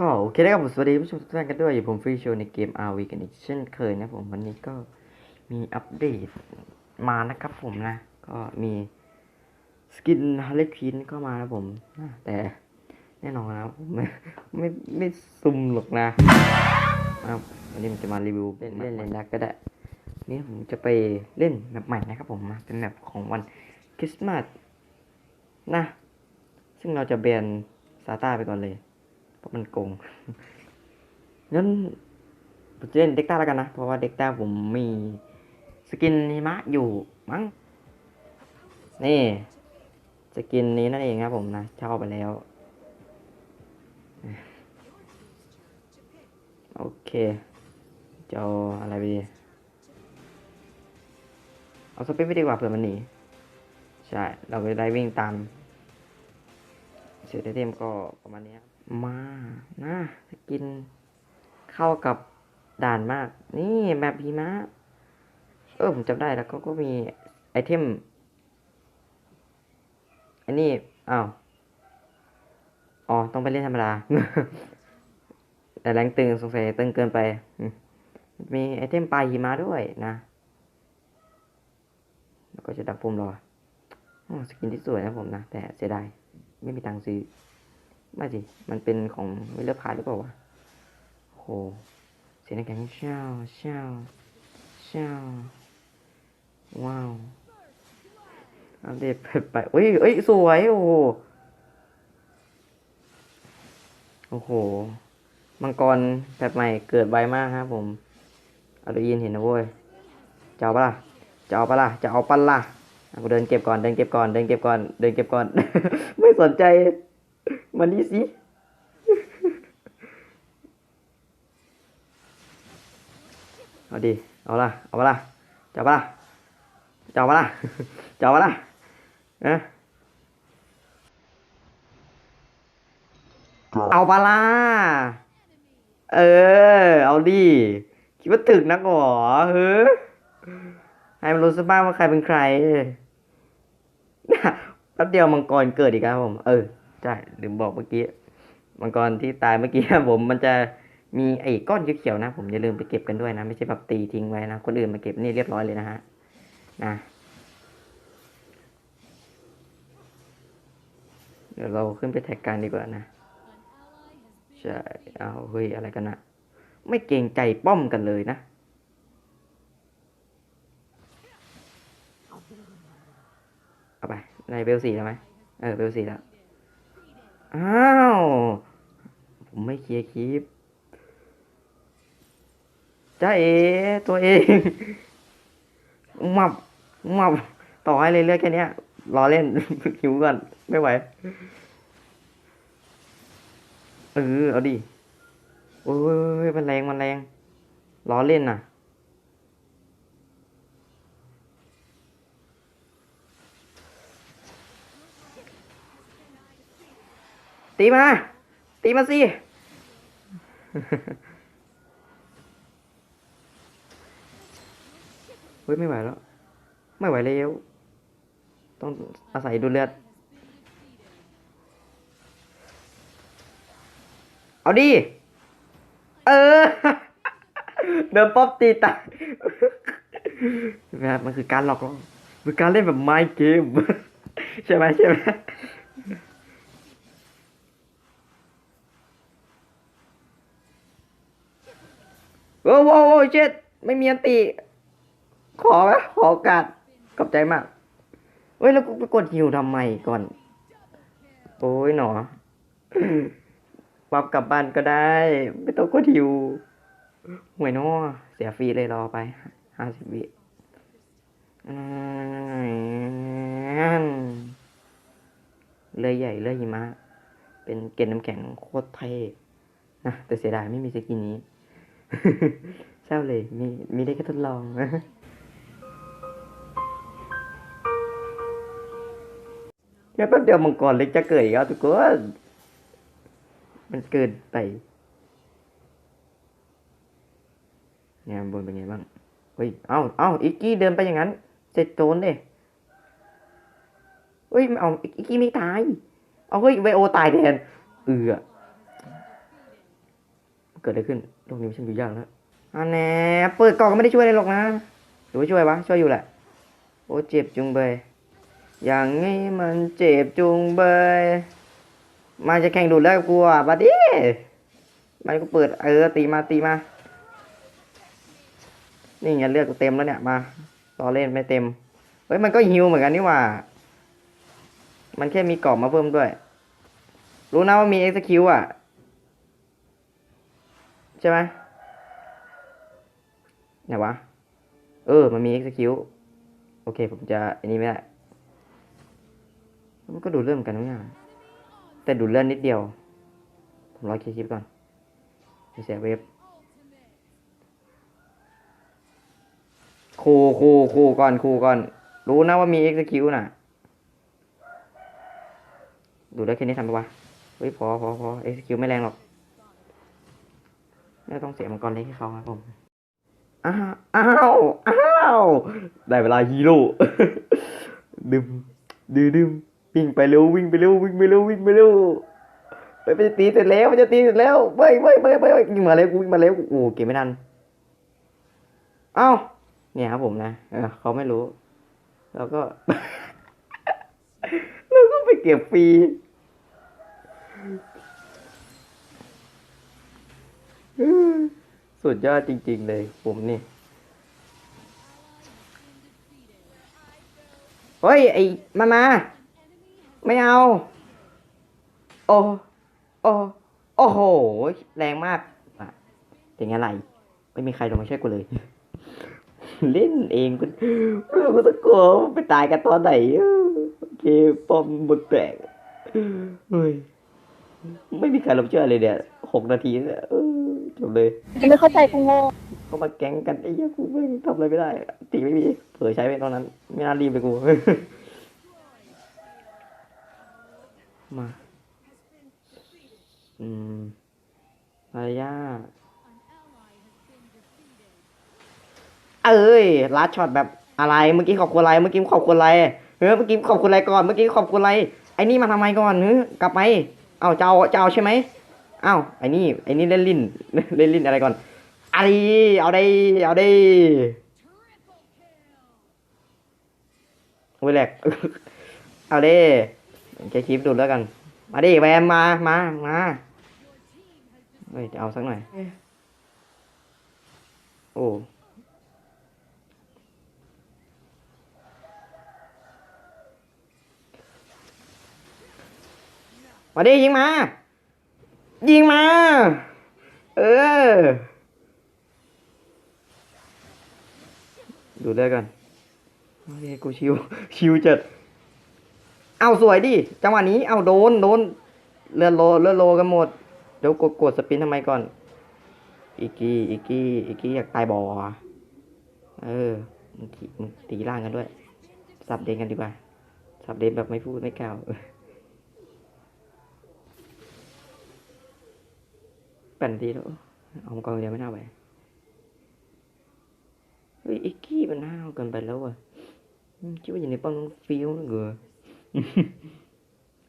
ก็โอเคได้ครับผมสวัสดีผู้ชมทุกท่านกันด้วยอยู่ผมฟรีโชว์ในเกม RV กันอีกเช่นเคยนะผมวันนี้ก็มีอัปเดตมานะครับผมนะ ก็มีสกินฮาร์เลควินก็มาแล้วผมนะแต่แน่นอนนะผมไม่ไม่ไม่ซุ่มหรอกนะครับวันนี้ผมจะมารีวิวเล่นเล่นเล่นแล้ก็ได้นี่ผมจะไปเล่นแบบใหม่นะครับผมนะเป็นแบบของวันคริสต์มาสนะ ซึ่งเราจะแบนซาต้าไปก่อนเลย ราะมันโกงงั้นผมจะเล่นเด็กต้าแล้วกันนะ เพราะว่าเด็กต้าผมมีสกินหิมะอยู่มั้ง นี่สกินนี้นั่นเองครับผมนะเช่าไปแล้ว โอเคจะเอาอะไรไปดี เอาสเปซไปดีกว่าเผื่อมันหนี ใช่ เราไปได้วิ่งตาม เสียเทมก็ประมาณนี้ครับมานะสกินเข้ากับด่านมาก นี่แบบพีมะเออผมจำได้แล้วก็ก็มีไอเทมอันนี้อ้าวอ๋อ ต้องไปเล่นธรรมดา แต่แรงตึงสงสัยตึงเกินไป มีไอเทมปลายหิมะด้วยนะ แล้วก็จะดับปุ่มรออสกินที่สวยนะผมนะ แต่เสียดาย ไม่มีตังค์ซื้อไม่สิมันเป็นของวิลเลอร์พาร์หรือเปล่าวะโหเสียงแข็งเช่าเช่าเช่าว้าวอัปเดตไปไปเอ้ยเอ้ยสวยโอ้โหโอ้โหมังกรแบบใหม่เกิดไวมากครับผมเอาด้ยินเห็นนะเว้ยจะเอาปะล่ะจะเอาปะล่ะจะเอาปะล่ะอะ กูเดินเก็บก่อนเดินเก็บก่อนเดินเก็บก่อนเดินเก็บก่อน ไม่สนใจ มันนี่สิเอาดิเอาละเอาปะล่ะจะเอาปะละจะเอาปะละจะเอาปะละเอะเอาปะละเออ เอาดิคิดว่าถึกนักหรอเฮ้ยให้มันรู้สักบ้างว่าใครเป็นใคร แป๊บเดียวมังกรเกิดอีกครับผม เออใช่ลืมบอกเมื่อกี้ มังกรที่ตายเมื่อกี้ผมมันจะมีไอ้ก้อนเขียวๆนะ ผมอย่าลืมไปเก็บกันด้วยนะ ไม่ใช่แบบตีทิ้งไว้นะ คนอื่นมาเก็บนี่เรียบร้อยเลยนะฮะนะเดี๋ยวเราขึ้นไปแท็กกันดีกว่านะใช่เอาเฮ้ยอะไรกันนะไม่เกรงใจป้อมกันเลยนะ เอาไปในเบลสี่แล้วไหมเออเบลสี่แล้ว อ้าว ผมไม่เคลียร์คลิปจ้าเอตัวเองมับมับต่อให้เลยเรื่อยๆแค่นี้รอเล่นหิวก่อนไม่ไหวเออเอาดิโอ้ยมันแรงมันแรงล้อเล่นน่ะ ตีมา ตีมาสิเฮ้ยไม่ไหวแล้ว ไม่ไหวแล้ว ต้องอาศัยดูเลือด เอาดิ เออ เดินป๊อปตีตายแบบมันคือการหลอกล่อมันการเล่นแบบไมเกม ใช่ไหมใช่ไหม โอ้โหโอ้เจ็ดไม่มีอันติขอไหมขอโอกาสขอบใจมากเฮ้ย แล้วกูไปกดฮิวทำไมก่อน โอ้ยหนอวับกลับบ้านก็ได้ ไม่ต้องกดฮิวห่วยน้อเสียฟรีเลยรอไปห้าสิบวิเลยใหญ่เลยหิมะ เป็นเกล็ดน้ำแข็งโคตรเท่นะแต่เสียดายไม่มีสกินนี้ เศร้าเลย มีมีได้แค่ทดลองแค่แป๊บเดียวมังกรเล็กจะเกิดอีกแล้วทุกคนมันเกินไปเนี่ยบนเป็นไงบ้างเฮ้ย เอ้าเอ้าอิกกี้เดินไปอย่างนั้น เสร็จโจนเด้เฮ้ยไม่เอาอิกกี้ไม่ตาย เอาเฮ้ยไวโอตายแทน เอือ เกิดอะไรขึ้นโลกนี้ฉันอยู่ยากแล้วอันแน่เปิดกล่องก็ไม่ได้ช่วยอะไรหรอกนะ หรือว่าช่วยวะ ช่วยอยู่แหละ โอ้เจ็บจุงเบย อย่างงี้มันเจ็บจุงเบยมาจะแข่งดูดแล้วกับกูอะบัดดี้มันก็เปิดเออตีมาตีมา นี่ไงเลือดกูเต็มแล้วเนี่ยมาต่อเล่นไม่เต็ม เฮ้ยมันก็ฮิวเหมือนกันนี่หว่า มันแค่มีกรอบมาเพิ่มด้วย รู้นะว่ามี execute อะ ช่ไหมไหนวะ เออ มันมี execute โอเค ผมจะอันนี้ไม่ได้ มันก็ดูเลื่อนเหมือนกันทุกอย่างแต่ดูเลื่อนนิดเดียว ผมรอเคลียร์คลิปก่อนม่เสียเวฟคูคูคูก่อนคูก่อน รู้นะว่ามี execute น่ะ ดูได้แค่นี้ทำไปวะ เฮ้ย พอพอพอ execute ไม่แรงหรอก ไม่ต้องเสียมังกรเล็กให้เขาครับผม อ้าว อ้าว อ้าว ได้เวลาฮีโร่ ดึมดืมดึมวิ่งไปเร็ววิ่งไปเร็ววิ่งไปเร็ววิ่งไปเร็วไปไปตีเสร็จแล้วมันจะตีเสร็จแล้วเว้ยเว้ยเว้ยเว้ยเว้ยวิ่งมาเร็วกูวิ่งมาเร็วโอ้เก็บไม่ทันเอ้าเนี่ยครับผมนะเออเขาไม่รู้ แล้วก็เราก็ไปเก็บฟรีอื้อ สุดยอดจริง ๆ เลยผมนี่เฮ้ย ไอ้ มามา ไม่เอา โอ้โอ้โอ้โห แรงมากอะเป็นไงไร ไม่มีใครลงมาช่วยกูเลย เล่นเองกูกูตะโกนไปตายกันตอนไหนเออโอเคปอมหมดแตกเฮ้ย ไม่มีใครลงช่วยเลยเนี่ย หกนาทีเนี่ยเออจบเลยไม่เข้าใจกูงงเขามาแก๊งกันไอ้เหี้ยกูไม่งทำอะไรไม่ได้ตีไม่มีเผลอใช้ไปตอนนั้น ไม่น่ารีบไปกู มา อืมมารยาทเอ้ยลัดช็อตแบบอะไรเมื่อกี้ขอบคุณอะไรเมื่อกี้ขอบคุณอะไรเฮ้ยเมื่อกี้ขอบคุณอะไรก่อนเมื่อกี้ขอบคุณอะไรไอ้นี่มาทำไมก่อนเฮ้ยกลับไปเอาเจ้าเจ้าใช่ไหมเอ้าไอ้นี่ไอ้นี่เล่นลิ้นเล่นลิ้นอะไรก่อนเอาดิเอาดิเอาดิโอ้ยแหลกเอาดิแค่คลิปดูดแล้วกัน มาดิแวมมามามาเฮ้ยจะเอาสักหน่อย โอ้มาดิยิงมา ยิงมา เออ ดูได้กันโอเคกูชิว ชิวจัด เอาสวยดิ จังหวะนี้ เอาโดน โดน เลือดโล เลือดโลกันหมด เดี๋ยวกดกดสปินทำไมก่อน อีกี้ อีกี้ อีกี้อยากตายบอเออมึงตีมึงตีล่างกันด้วย สับเดนกันดีกว่า สับเดนแบบไม่พูดไม่กล่าว แป่นทีแล้วเอามังกรเดียวไม่น่าไหวเฮ้ยอีกกี้มันห้าวเกินไปแล้วอะอืมคิดว่าอย่างนี้ป้องฟิวนะเกอ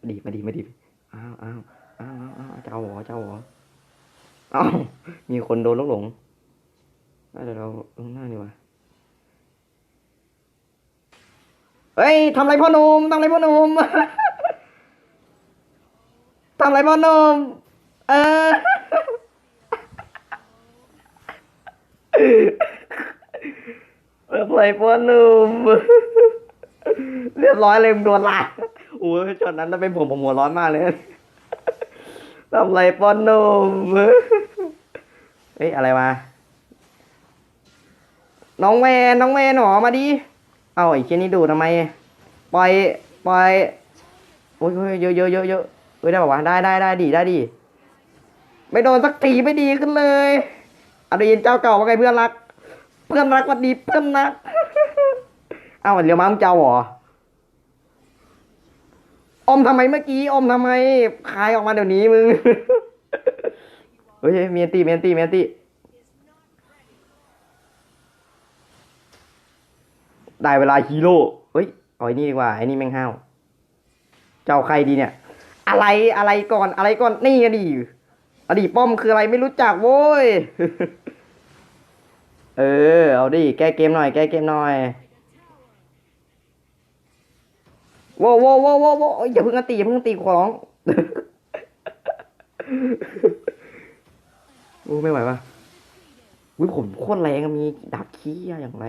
ดีมาดีมาดีอ้าวอ้าวอ้าวอ้าวอ้าวเจ้าหวอเจ้าหวออ้าวมีคนโดนลูกหลงน่าจะเราลงหน้าดีกว่าเฮ้ยทำไรพ่อหนุ่มทำไรพ่อหนุ่มทำไรพ่อหนุ่มเออ ทำไรพ่อหนุ่มเรียบร้อยเลยมึงโดนลาโอ้ยช็อตนั้นถ้าเป็นผมผมหัวร้อนมากเลยทำไรป้อนนมเฮ้ยอะไรมา น้องแวนน้องแวนหนอมาดิ เอาไอ้เช่นนี้ดูทำไม ปล่อย ปล่อย โอ้ยเยอะเยอะเยอะเยอะเฮ้ยได้ป่าวะได้ได้ได้ดีได้ดี ไม่โดนสักทีไม่ดีขึ้นเลย อาได้ยินเจ้าเก่าว่าไงเพื่อนรัก เพื่อนรักวันดีเพื่อนรักเอาเรียวมามึงเจ้าเหรออมทำไมเมื่อกี้อมทำไมคายออกมาเดี๋ยวนี้มึงเฮ้ยเมียนตีเมียนตีเมียนตีได้เวลาฮีโร่เฮ้ยเอาไอ้นี่ดีกว่าไอ้นี่แม่งห้าวเจ้าใครดีเนี่ย อะไรอะไรก่อนอะไรก่อนนี่ก็ดีอ อดีป้อมคืออะไรไม่รู้จักโว้ย เออ เอาดิ แก้เกมหน่อย แก้เกมหน่อยโว้วโว้วโว้วโว้โว้อย่าเพิ่งตีอย่าเพิ่งตีขอร้องโอ้ไม่ไหวปะวิผมโคตรแรงมีดาบขี้อย่างไร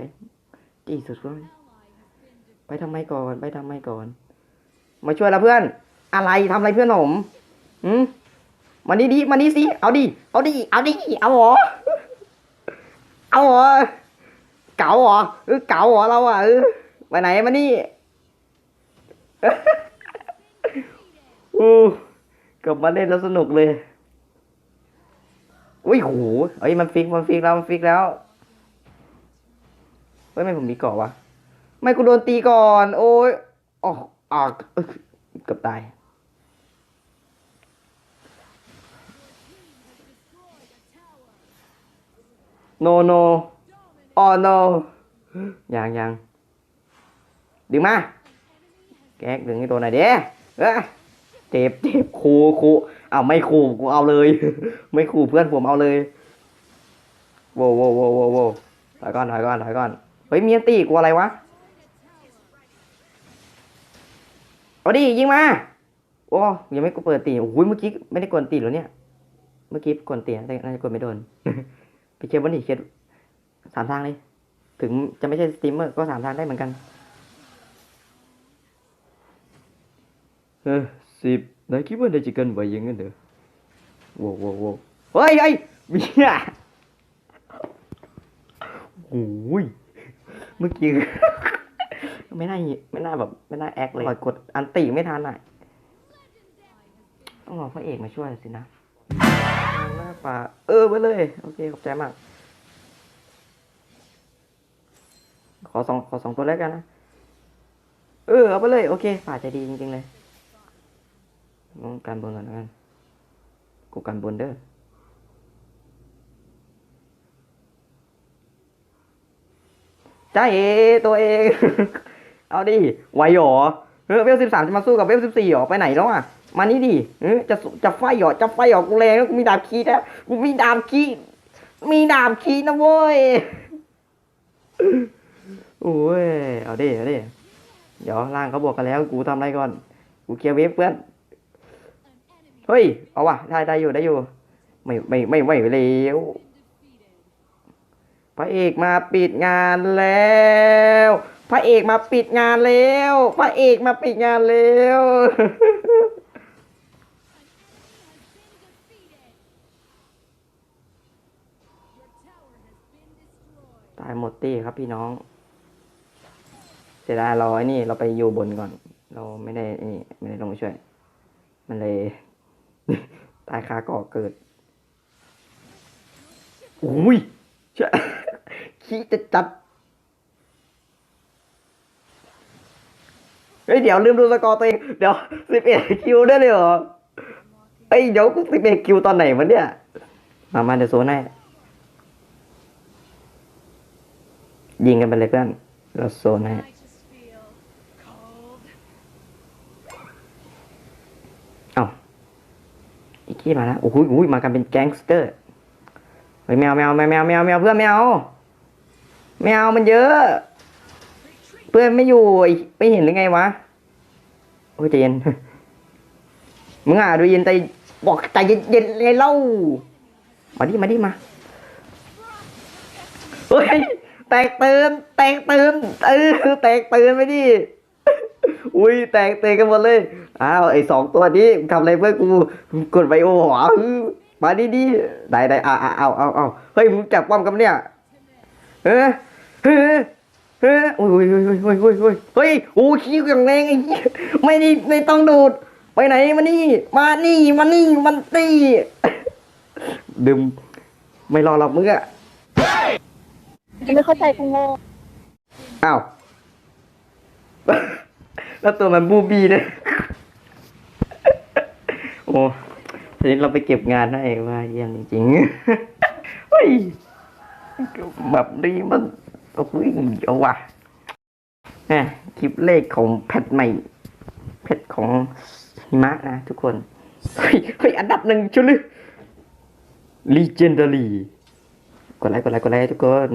จีสุดเลยไปทำไมก่อน ไปทำไมก่อน มาช่วยล้วเพื่อน อะไรทำอะไรเพื่อนผมหืม มานี่ดิมานี่สิ เอาดิ เอาดิ เอาดิ เอาเหรอ เอาเหรอ เก๋าเหรอเออเก๋าเหรอเราอะเออไปไหนมานี่อู้กลับมาเล่นแล้วสนุกเลย อุ้ยโหเอ้ยมันฟิกมันฟิกแล้วมันฟิกแล้ว เฮ้ยไม่ผมมีเกาะวะ ไม่กูโดนตีก่อน โอ้ยออกออกเอ้ยเกือบตาย no no oh no ยังยังดึงมา แก๊กดึงให้ตัวไหนเด้เอ้ยเจ็บเจ็บคูคูเอาไม่คูกูเอาเลย ไม่คูเพื่อนผมเอาเลยโว้วโว้วโว้วโว้วโวถอยก่อนถอยก่อนถอยก่อนเฮ้ยมีอันตีกูอะไรวะเอาดิยิงมาโอ้ยังไม่กูเปิดตีโอ้ยเมื่อกี้ไม่ได้กดตีหรอเนี่ย เมื่อกี้กดตีแต่น่าจะกดไม่โดน ไปเคลียร์บนนี่เคลียร์สามทางเลย ถึงจะไม่ใช่สตรีมเมอร์ก็สามทางได้เหมือนกัน เออสิบนายคิดว่านายจะเกันไหวอยังงั้นเหรอโว้วโว้วโว้วเฮ้ยเฮ้ยเมียโอ้ยเมื่อกี้ไม่น่าไม่น่าแบบไม่น่าแอคเลยกดอันติไม่ทันอะต้องรอพระเอกมาช่วยสินะหน้า ป่า เออไปเลย โอเค ขอบใจมาก ขอสองขอสองตัวแล้วกันนะ เออ เอาไปเลย โอเค ป่าใจดีจริงๆเลยลองการบนก่อนแล้วกันกูการบนเด้อจ้าเอตัวเอง เอาดิไหวหรอเออเวลสิบสามจะมาสู้กับเวลสิบสี่หรอ ไปไหนแล้วอะ มานี่ดิจะจะไฟหรอจะไฟหรอกูแรงแล้วกูมีดาบคีนะกูมีดาบคีมีดาบคีนะเว้ยโอ้ยเอาดิเอาดิเดี๋ยวล่างเขาบอกกันแล้วกูทำอะไรก่อน กูเคลียร์เวฟเพื่อนเฮ้ยเอาว่ะได้ได้อยู่ได้อยู่ ไม่ไม่ไม่ไหวแล้วพระเอกมาปิดงานแล้วพระเอกมาปิดงานแล้ว พระเอกมาปิดงานแล้วายหมดตี้ครับพี่น้อง เสียดายเราไอ้นี่เราไปอยู่บนก่อน เราไม่ได้ไอ้นี่ไม่ได้ลงช่วย มันเลย ตายคาก่อเกิดอุ้ยเชื่อขี้จะจัดเฮ้ยเดี๋ยวลืมดูสกอร์ตัวเอง เดี๋ยวสิบเอ็ดคิวได้เลยเหรอเอ้เดี๋ยวกูสิบเอ็ดคิวตอนไหนวะเนี่ย มามาเดี๋ยวโซนให้ ยิงกันไปเลยเพื่อนเราโซนให้ I just feel cold. เอ้าอีกขี้มาแล้วโอ้โหอุ้ยมากันเป็นแก๊งสเตอร์เฮ้ยแมวแมวแมวแมวแมวแมวเพื่อนแมวแมวมันเยอะ เพื่อนไม่อยู่ไอ้ไม่เห็นหรือไงวะโอ้ยใจเย็นมึงอะดูเย็นใจบอกใจเย็นเย็นเลยเล่ามาดิมาดิมาเฮ้ย แตกตื่นแตกตื่นเออแตกตื่นไปดิอุ้ยแตกเตะกันหมดเลยอ้าวไอ้สองตัวนี้ทำอะไรเพื่อกูกดไบโอหัวมาดิดิได้ได้อ่าอ่าเอาเอาเอาเฮ้ยมึงจับป้อมกันเนี่ยเฮ้ยเฮ้ยเฮ้ยโอ้ยโอ้ยโอ้ยโอ้ยโอ้ยโอ้ยเฮ้ยโอ้ยขี้อย่างแรงไอ้ไม่นี่ไม่ต้องดูด ไปไหนมานี่ มานี่มานี่มันตีดึมไม่รอหรอกมึงอะ ไม่เข้าใจกูงงอ้าว แล้วตัวมันบูบีเนี่ยโอ้ทีนี้เราไปเก็บงานได้ว่าเยี่ยมจริงๆเฮ้ยแบบนี้มันโอ้ยเอาว่ะแหมคลิปเลขของแพทใหม่แพทของหิมะนะทุกคน เฮ้ยเฮ้ยอันดับหนึ่งชุลึ legendary กดไลค์กดไลค์กดไลค์ทุกคน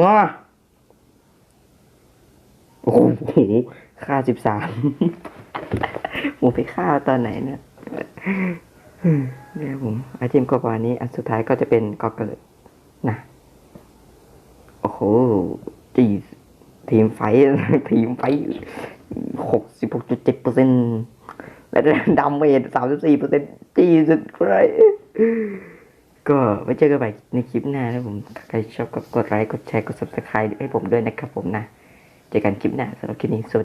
ง้อโอ้โหค่าสิบสามผมไปฆ่าตอนไหนเนี่ยเนี่ยผมไอเทมก็ประมาณนี้ อันสุดท้ายก็จะเป็นก็เกิดนะโอ้โหจีทีมไฟทีมไฟหกสิบหกจุดเจ็ดเปอร์เซ็นต์และดาเมจสามสิบสี่เปอร์เซ็นต์จีสุดไร ก็ไว้เจอกันใหม่ในคลิปหน้านะผมใครชอบก็กดไลค์กดแชร์กด subscribe ให้ผมด้วยนะครับผมนะ เจอกันคลิปหน้าสำหรับคลิปนี้สวัสดี